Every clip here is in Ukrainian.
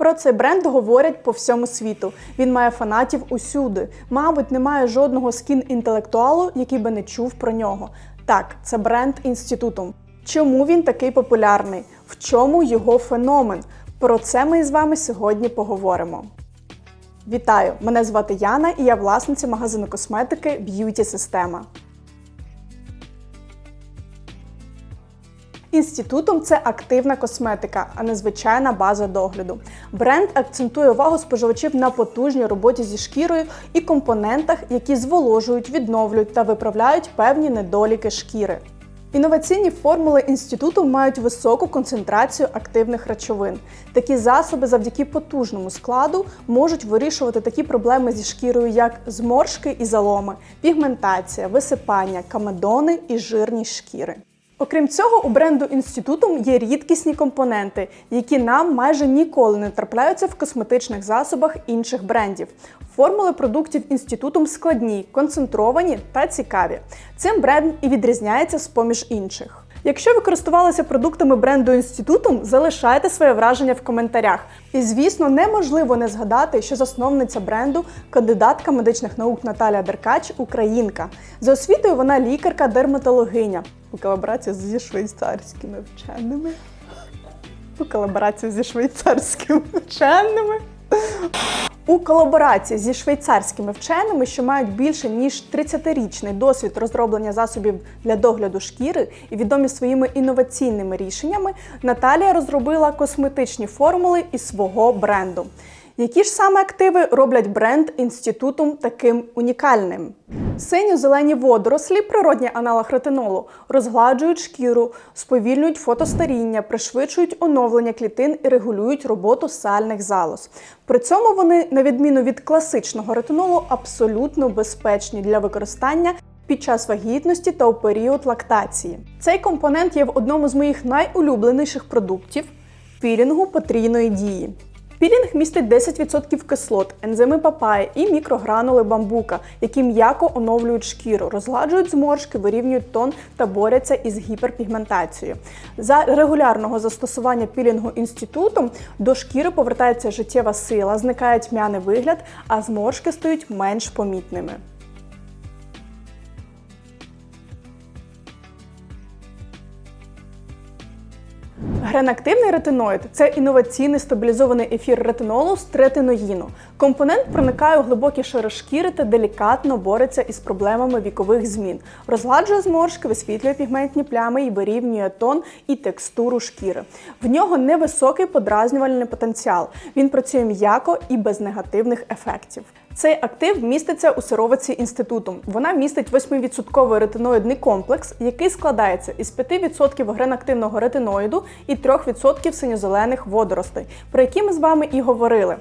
Про цей бренд говорять по всьому світу. Він має фанатів усюди. Мабуть, немає жодного скін-інтелектуалу, який би не чув про нього. Так, це бренд інститутум. Чому він такий популярний? В чому його феномен? Про це ми з вами сьогодні поговоримо. Вітаю! Мене звати Яна і я власниця магазину косметики Beauty Система. Інститутом це активна косметика, а не звичайна база догляду. Бренд акцентує увагу споживачів на потужній роботі зі шкірою і компонентах, які зволожують, відновлюють та виправляють певні недоліки шкіри. Інноваційні формули інституту мають високу концентрацію активних речовин. Такі засоби завдяки потужному складу можуть вирішувати такі проблеми зі шкірою, як зморшки і заломи, пігментація, висипання, камедони і жирність шкіри. Окрім цього, у бренду інституту є рідкісні компоненти, які нам майже ніколи не трапляються в косметичних засобах інших брендів. Формули продуктів інститутом складні, концентровані та цікаві. Цим бренд і відрізняється з поміж інших. Якщо ви користувалися продуктами бренду інститутум, залишайте своє враження в коментарях. І звісно, неможливо не згадати, що засновниця бренду кандидатка медичних наук Наталія Деркач українка. За освітою вона лікарка-дерматологиня у колаборації зі швейцарськими вченими. У колаборації зі швейцарськими вченими. У колаборації зі швейцарськими вченими, що мають більше ніж 30-річний досвід розроблення засобів для догляду шкіри і відомі своїми інноваційними рішеннями, Наталія розробила косметичні формули із свого бренду. Які ж саме активи роблять бренд інститутум таким унікальним? Синьо-зелені водорослі, природній аналог ретинолу, розгладжують шкіру, сповільнюють фотостаріння, пришвидшують оновлення клітин і регулюють роботу сальних залоз. При цьому вони, на відміну від класичного ретинолу, абсолютно безпечні для використання під час вагітності та у період лактації. Цей компонент є в одному з моїх найулюбленіших продуктів пілінгу потрійної дії. Пілінг містить 10% кислот, ензими папаї і мікрогранули бамбука, які м'яко оновлюють шкіру, розгладжують зморшки, вирівнюють тон та борються із гіперпігментацією. За регулярного застосування пілінгу інститутом до шкіри повертається життєва сила, зникає тьмяний вигляд, а зморшки стають менш помітними. Гренактивний ретиноїд це інноваційний стабілізований ефір ретинолу з третиноїну. Компонент проникає у глибокі шкіри та делікатно бореться із проблемами вікових змін, розгладжує зморшки, висвітлює пігментні плями і вирівнює тон і текстуру шкіри. В нього невисокий подразнювальний потенціал. Він працює м'яко і без негативних ефектів. Цей актив міститься у сировиці інституту. Вона містить 8% ретиноїдний комплекс, який складається із 5% гренактивного ретиноїду і 3% синьо-зелених водоростей, про які ми з вами і говорили.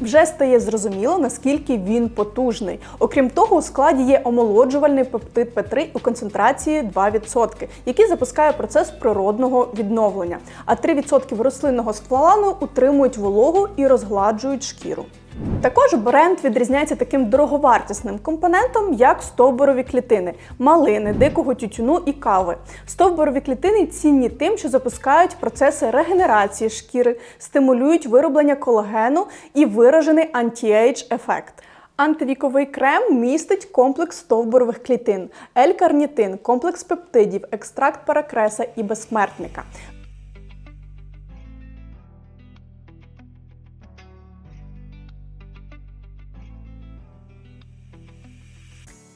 Вже стає зрозуміло, наскільки він потужний. Окрім того, у складі є омолоджувальний пептид П3 у концентрації 2%, який запускає процес природного відновлення, а 3% рослинного склалану утримують вологу і розгладжують шкіру. Також бренд відрізняється таким дороговартісним компонентом, як стовбурові клітини, малини, дикого тютюну і кави. Стовбурові клітини цінні тим, що запускають процеси регенерації шкіри, стимулюють вироблення колагену і виражений анті-ейдж ефект. Антивіковий крем містить комплекс стовбурових клітин, L-карнітин, комплекс пептидів, екстракт паракреса і безсмертника.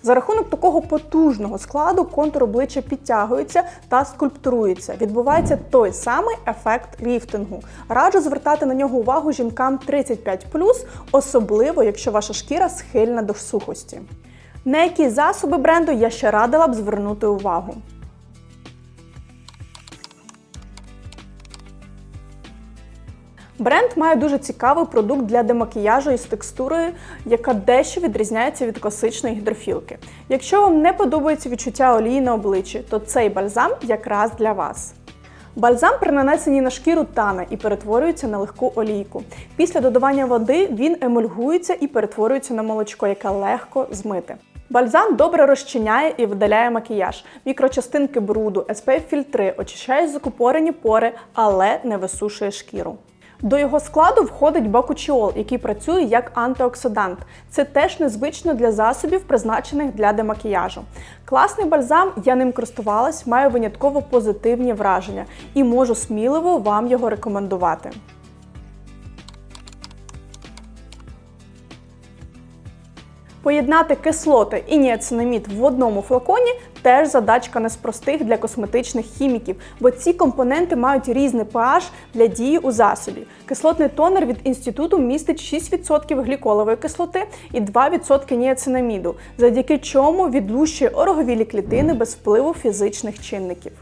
За рахунок такого потужного складу контур обличчя підтягується та скульптурується. Відбувається той самий ефект ліфтингу. Раджу звертати на нього увагу жінкам 35 особливо якщо ваша шкіра схильна до сухості. На які засоби бренду я ще радила б звернути увагу. Бренд має дуже цікавий продукт для демакіяжу із текстурою, яка дещо відрізняється від класичної гідрофілки. Якщо вам не подобається відчуття олії на обличчі, то цей бальзам якраз для вас. Бальзам при нанесенні на шкіру тане і перетворюється на легку олійку. Після додавання води він емульгується і перетворюється на молочко, яке легко змити. Бальзам добре розчиняє і видаляє макіяж, мікрочастинки бруду, SPF-фільтри, очищає закупорені пори, але не висушує шкіру. До його складу входить бакучіол, який працює як антиоксидант. Це теж незвично для засобів, призначених для демакіяжу. Класний бальзам, я ним користувалась, маю винятково позитивні враження і можу сміливо вам його рекомендувати. Поєднати кислоти і ніацинамід в одному флаконі теж задачка не з простих для косметичних хіміків, бо ці компоненти мають різний pH для дії у засобі. Кислотний тонер від інституту містить 6% гліколової кислоти і 2% ніацинаміду, завдяки чому відлущує ороговілі клітини без впливу фізичних чинників.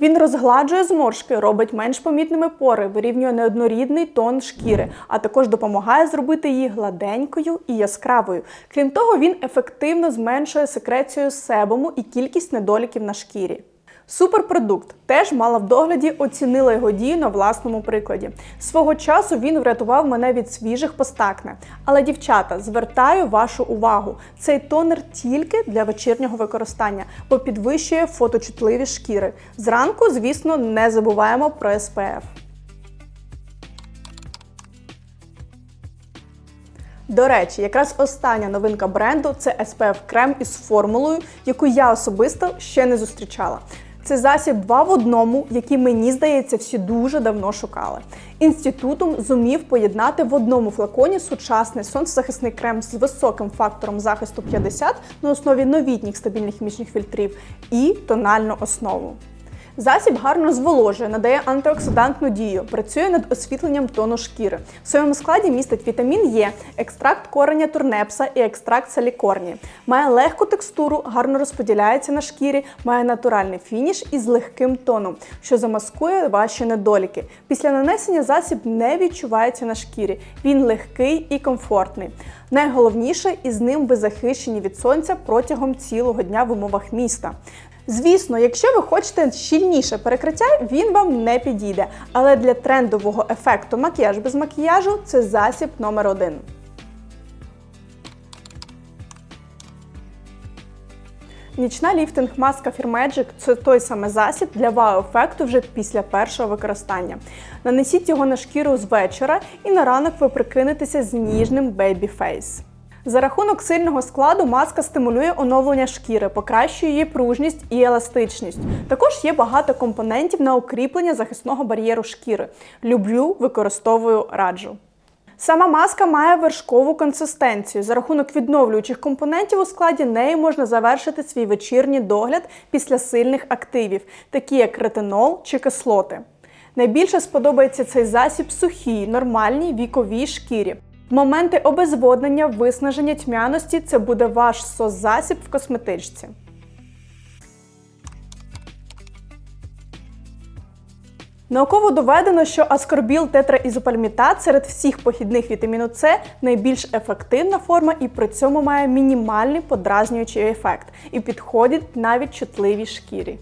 Він розгладжує зморшки, робить менш помітними пори, вирівнює неоднорідний тон шкіри, а також допомагає зробити її гладенькою і яскравою. Крім того, він ефективно зменшує секрецію себому і кількість недоліків на шкірі. Суперпродукт теж мала в догляді, оцінила його дію на власному прикладі. Свого часу він врятував мене від свіжих постакне. Але, дівчата, звертаю вашу увагу: цей тонер тільки для вечірнього використання, бо підвищує фоточутливі шкіри. Зранку, звісно, не забуваємо про SPF. До речі, якраз остання новинка бренду це SPF крем із формулою, яку я особисто ще не зустрічала. Це засіб два в одному, який мені здається, всі дуже давно шукали. Інститутом зумів поєднати в одному флаконі сучасний сонцезахисний крем з високим фактором захисту 50 на основі новітніх стабільних хімічних фільтрів і тональну основу. Засіб гарно зволожує, надає антиоксидантну дію, працює над освітленням тону шкіри. В своєму складі містить вітамін Е, екстракт кореня турнепса і екстракт салікорні. Має легку текстуру, гарно розподіляється на шкірі, має натуральний фініш із легким тоном, що замаскує ваші недоліки. Після нанесення засіб не відчувається на шкірі. Він легкий і комфортний. Найголовніше, із ним ви захищені від сонця протягом цілого дня в умовах міста. Звісно, якщо ви хочете щільніше перекриття, він вам не підійде. Але для трендового ефекту макіяж без макіяжу це засіб номер один. Нічна ліфтинг маска Firmagic – це той самий засіб для вау-ефекту вже після першого використання. Нанесіть його на шкіру з вечора і на ранок ви прикинетеся з ніжним face. За рахунок сильного складу маска стимулює оновлення шкіри, покращує її пружність і еластичність. Також є багато компонентів на укріплення захисного бар'єру шкіри. Люблю, використовую, раджу. Сама маска має вершкову консистенцію. За рахунок відновлюючих компонентів у складі неї можна завершити свій вечірній догляд після сильних активів, такі як ретинол чи кислоти. Найбільше сподобається цей засіб сухій, нормальній віковій шкірі. Моменти обезводнення, виснаження тьмяності це буде ваш сос-засіб в косметичці. Науково доведено, що аскорбіл тетраізопальмітат серед всіх похідних вітаміну С найбільш ефективна форма і при цьому має мінімальний подразнюючий ефект і підходить навіть чутливій шкірі.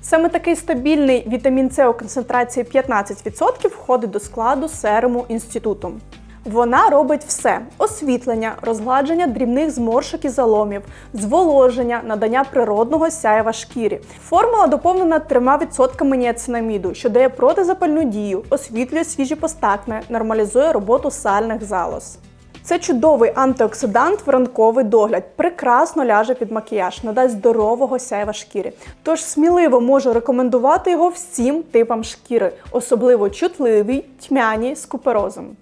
Саме такий стабільний вітамін С у концентрації 15% входить до складу серуму інституту. Вона робить все: освітлення, розгладження дрібних зморшок і заломів, зволоження, надання природного сяєва шкірі. Формула доповнена 3% ніацинаміду, що дає протизапальну дію, освітлює свіжі постакне, нормалізує роботу сальних залоз. Це чудовий антиоксидант в ранковий догляд, прекрасно ляже під макіяж, надасть здорового сяєва шкіри. Тож сміливо можу рекомендувати його всім типам шкіри, особливо чутливій, тьмяній з куперозом.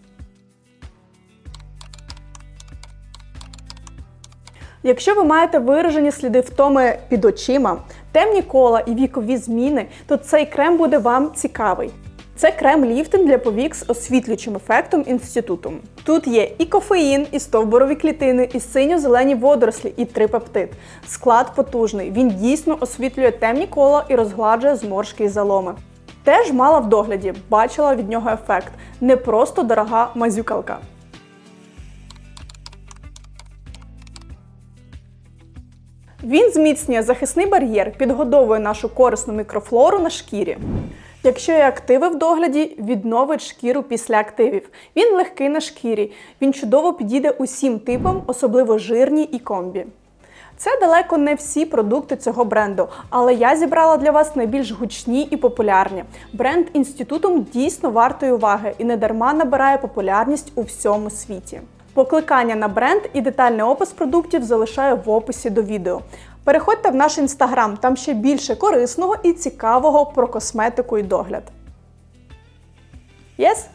Якщо ви маєте виражені сліди втоми під очима, темні кола і вікові зміни, то цей крем буде вам цікавий. Це крем ліфтинг для повік з освітлюючим ефектом інституту. Тут є і кофеїн, і стовбурові клітини, і синьо-зелені водорослі, і трипептид. Склад потужний. Він дійсно освітлює темні кола і розгладжує зморшки і заломи. Теж мала в догляді, бачила від нього ефект. Не просто дорога мазюкалка. Він зміцнює захисний бар'єр, підгодовує нашу корисну мікрофлору на шкірі. Якщо є активи в догляді, відновить шкіру після активів. Він легкий на шкірі, він чудово підійде усім типам, особливо жирній і комбі. Це далеко не всі продукти цього бренду, але я зібрала для вас найбільш гучні і популярні. Бренд інститутом дійсно вартої уваги і недарма набирає популярність у всьому світі. Покликання на бренд і детальний опис продуктів залишаю в описі до відео. Переходьте в наш інстаграм, там ще більше корисного і цікавого про косметику і догляд. Yes?